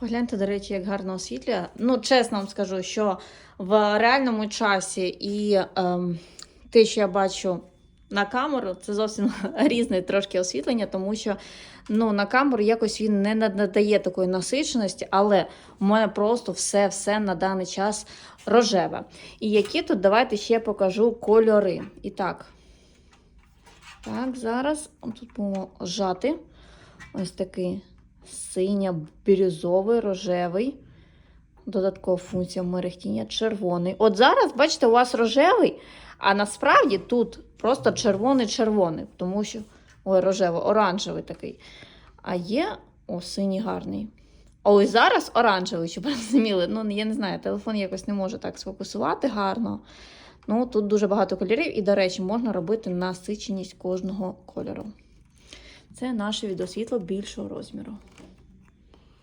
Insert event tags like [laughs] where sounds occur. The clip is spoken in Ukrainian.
Погляньте, до речі, як гарно освітлює. Ну, чесно вам скажу, що в реальному часі і ем, те, що я бачу на камеру, це зовсім [laughs] різне трошки освітлення, тому що ну, на камеру якось він не надає такої насиченості, але у мене просто все-все на даний час рожеве. І які тут, давайте ще покажу кольори. І так. Так, зараз тут будемо жати. Ось такий синя, бірюзовий, рожевий. Додаткова функція мерехтіння, червоний. От зараз, бачите, у вас рожевий, а насправді тут просто червоний-червоний, тому що. Ой, рожевий, оранжевий такий. А є о, синій гарний. А ось зараз оранжевий, щоб розуміли. Ну, я не знаю, телефон якось не може так сфокусувати гарно. Ну, тут дуже багато кольорів, і, до речі, можна робити насиченість кожного кольору. Це наше відеосвітло більшого розміру.